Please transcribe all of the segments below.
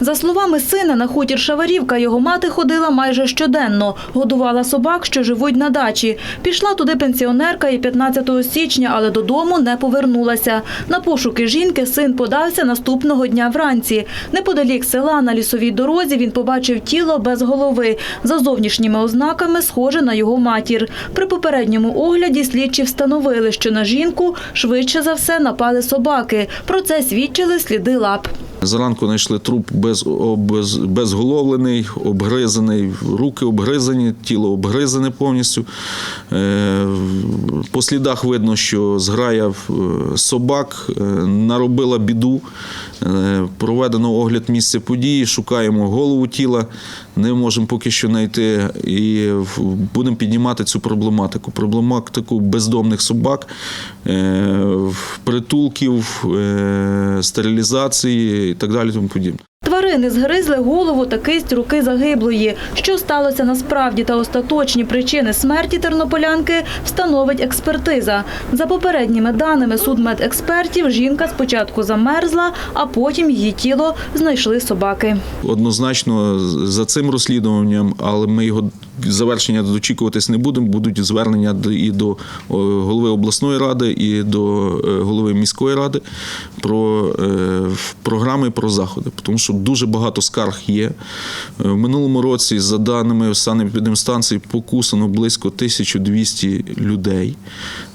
За словами сина, на хутір Шаварівка його мати ходила майже щоденно. Годувала собак, що живуть на дачі. Пішла туди пенсіонерка і 15 січня, але додому не повернулася. На пошуки жінки син подався наступного дня вранці. Неподалік села на лісовій дорозі він побачив тіло без голови. За зовнішніми ознаками схоже на його матір. При попередньому огляді слідчі встановили, що на жінку швидше за все напали собаки. Про це свідчили сліди лап. Зранку знайшли труп без, без, безголовлений, обгризаний, руки обгризані, тіло обгризане повністю. Е, По слідах видно, що зграя е, собак е, наробила біду. Е, Проведено огляд місця події, шукаємо голову тіла, не можемо поки що знайти і будемо піднімати цю проблематику. Проблематику бездомних собак, притулків, стерилізації і так далі. Тому подібне. Тварини згризли голову та кисть руки загиблої. Що сталося насправді та остаточні причини смерті тернополянки встановить експертиза. За попередніми даними судмедекспертів, жінка спочатку замерзла, а потім її тіло знайшли собаки. Однозначно за цим розслідуванням, але ми його завершення дочікуватись не будемо. Будуть звернення і до голови обласної ради, і до е, голови міської ради про е, програми про заходи, тому що дуже багато скарг є. Е, В минулому році, за даними санепідемстанції, покусано близько 1200 людей.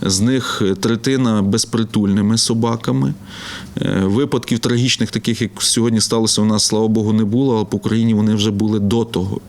З них е, третина безпритульними собаками. Е, Випадків трагічних, таких як сьогодні сталося у нас, слава Богу, не було, але по Україні вони вже були до того.